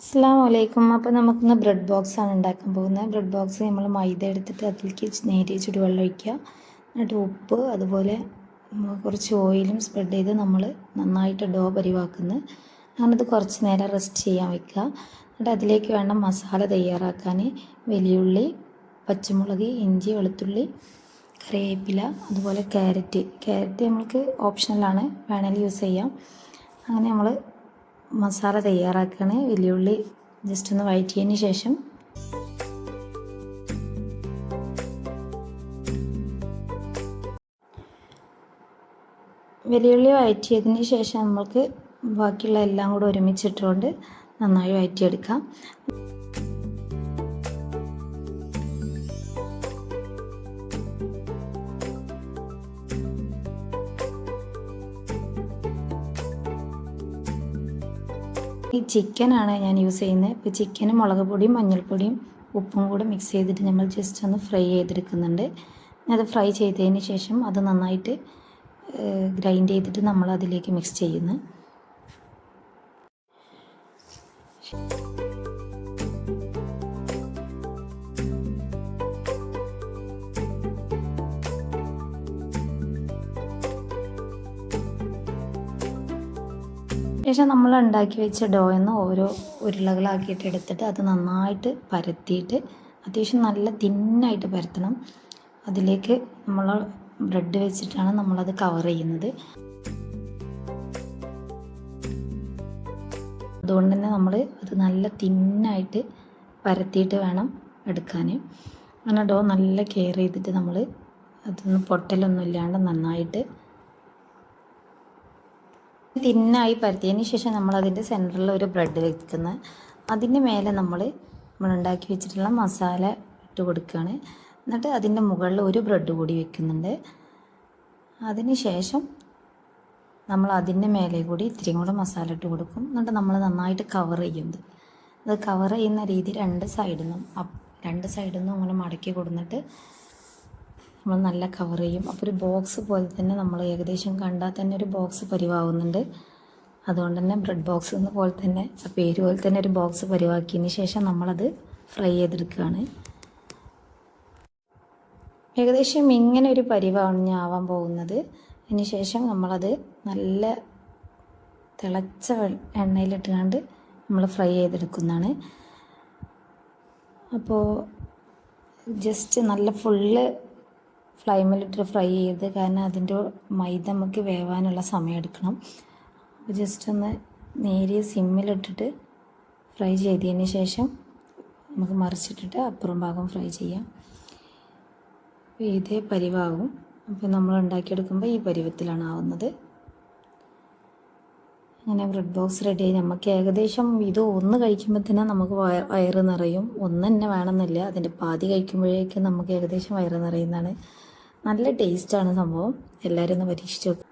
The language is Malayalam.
അസ്സാം വലൈക്കും അപ്പോൾ നമുക്കിന്ന് ബ്രെഡ് ബോക്സ് ആണ് ഉണ്ടാക്കാൻ പോകുന്നത്. ബ്രെഡ് ബോക്സ് നമ്മൾ മൈദ എടുത്തിട്ട് അതിലേക്ക് നേരിയ ചുടുവെള്ളം ഒഴിക്കുക. എന്നിട്ട് ഉപ്പ് അതുപോലെ കുറച്ച് ഓയിലും സ്പ്രെഡ് ചെയ്ത് നമ്മൾ നന്നായിട്ട് ഡോ പരിവാക്കുന്നു. അങ്ങനത് കുറച്ച് നേരം റെസ്റ്റ് ചെയ്യാൻ വെക്കുക. എന്നിട്ട് അതിലേക്ക് വേണ്ട മസാല തയ്യാറാക്കാൻ വലിയുള്ളി പച്ചമുളക് ഇഞ്ചി വെളുത്തുള്ളി കറിവേപ്പില അതുപോലെ ക്യാരറ്റ്. ക്യാരറ്റ് നമ്മൾക്ക് ഓപ്ഷണലാണ് വേണമെങ്കിൽ യൂസ് ചെയ്യാം. അങ്ങനെ നമ്മൾ മസാല തയ്യാറാക്കുകയാണ് വലിയുള്ളി ജസ്റ്റ് ഒന്ന് വഴറ്റിയതിന് ശേഷം. വലിയുള്ളി വഴറ്റിയതിന് ശേഷം നമ്മൾക്ക് ബാക്കിയുള്ള എല്ലാം കൂടെ ഒരുമിച്ചിട്ടുകൊണ്ട് നന്നായി വഴറ്റിയെടുക്കാം. ഈ ചിക്കനാണ് ഞാൻ യൂസ് ചെയ്യുന്നത്. ഇപ്പോൾ ചിക്കനും മുളക് പൊടിയും മഞ്ഞൾപ്പൊടിയും ഉപ്പും കൂടെ മിക്സ് ചെയ്തിട്ട് നമ്മൾ ജസ്റ്റ് ഒന്ന് ഫ്രൈ ചെയ്തെടുക്കുന്നുണ്ട്. അത് ഫ്രൈ ചെയ്തതിന് ശേഷം അത് നന്നായിട്ട് ഗ്രൈൻഡ് ചെയ്തിട്ട് നമ്മൾ അതിലേക്ക് മിക്സ് ചെയ്യുന്നു. ശേഷം നമ്മൾ ഉണ്ടാക്കി വെച്ച ഡോയെന്ന് ഓരോ ഉരുളകളാക്കിയിട്ട് എടുത്തിട്ട് അത് നന്നായിട്ട് പരത്തിയിട്ട് അത്യാവശ്യം നല്ല തിന്നായിട്ട് പരത്തണം. അതിലേക്ക് നമ്മൾ ബ്രെഡ് വെച്ചിട്ടാണ് നമ്മളത് കവർ ചെയ്യുന്നത്. അതുകൊണ്ട് തന്നെ നമ്മൾ അത് നല്ല തിന്നായിട്ട് പരത്തിയിട്ട് വേണം എടുക്കാൻ. അങ്ങനെ ഡോ നല്ല കെയർ ചെയ്തിട്ട് നമ്മൾ അതൊന്നും പൊട്ടലൊന്നും ഇല്ലാണ്ട് നന്നായിട്ട് തിന്നായി പരത്തിയതിന് ശേഷം നമ്മൾ അതിന്റെ സെന്ററിൽ ഒരു ബ്രെഡ് വെക്കുന്നത്. അതിന്റെ മേലെ നമ്മൾ ഉണ്ടാക്കി വെച്ചിട്ടുള്ള മസാല ഇട്ട് കൊടുക്കുകയാണ്. എന്നിട്ട് അതിന്റെ മുകളിൽ ഒരു ബ്രെഡ് കൂടി വെക്കുന്നുണ്ട്. അതിന് ശേഷം നമ്മൾ അതിന്റെ മേലെ കൂടി ഇത്തിരിയും കൂടെ മസാല ഇട്ട് കൊടുക്കും. എന്നിട്ട് നമ്മൾ നന്നായിട്ട് കവർ ചെയ്യുന്നത് അത് കവർ ചെയ്യുന്ന രീതി രണ്ട് സൈഡിൽ നിന്നും രണ്ട് സൈഡിൽ നിന്നും അങ്ങനെ മടക്കി കൊടുത്തിട്ട് നമ്മൾ നല്ല കവർ ചെയ്യും. അപ്പോൾ ഒരു ബോക്സ് പോലെ തന്നെ നമ്മൾ ഏകദേശം കണ്ടാൽ തന്നെ ഒരു ബോക്സ് പരിവാകുന്നുണ്ട്. അതുകൊണ്ട് തന്നെ ബ്രെഡ് ബോക്സ് എന്ന പോലെ തന്നെ ആ പേര് പോലെ തന്നെ ഒരു ബോക്സ് പരിവാക്കിയതിന് ശേഷം നമ്മളത് ഫ്രൈ ചെയ്തെടുക്കുകയാണ്. ഏകദേശം ഇങ്ങനെ ഒരു പരിവാണ് ആവാൻ പോകുന്നത്. അതിന് ശേഷം നമ്മളത് നല്ല തിളച്ച എണ്ണയിലിട്ടുകൊണ്ട് നമ്മൾ ഫ്രൈ ചെയ്തെടുക്കുന്നതാണ്. അപ്പോൾ ജസ്റ്റ് നല്ല ഫുള്ള് ഫ്ലൈമിലിട്ട് ഫ്രൈ ചെയ്ത് കാരണം അതിന്റെ മൈദ നമുക്ക് വേവാനുള്ള സമയം എടുക്കണം. അപ്പോൾ ജസ്റ്റ് ഒന്ന് നേരിയ സിമ്മിലിട്ടിട്ട് ഫ്രൈ ചെയ്തതിന് ശേഷം നമുക്ക് മറിച്ചിട്ടിട്ട് അപ്പുറം ഭാഗം ഫ്രൈ ചെയ്യാം. ഇതേ പരിവാകും. അപ്പോൾ നമ്മൾ ഉണ്ടാക്കിയെടുക്കുമ്പോൾ ഈ പരുവത്തിലാണ് ആവുന്നത്. അങ്ങനെ ബ്രെഡ് ബോക്സ് റെഡി ആയി. നമുക്ക് ഏകദേശം ഇത് ഒന്ന് കഴിക്കുമ്പോൾ തന്നെ നമുക്ക് വയ- വയറ് നിറയും. ഒന്ന് തന്നെ വേണമെന്നില്ല. അതിന്റെ പാതി കഴിക്കുമ്പോഴേക്കും നമുക്ക് ഏകദേശം വയറ് നിറയുന്നതാണ്. നല്ല ടേസ്റ്റാണ് സംഭവം. എല്ലാവരും ഒന്ന് പരീക്ഷിച്ചു നോക്കുക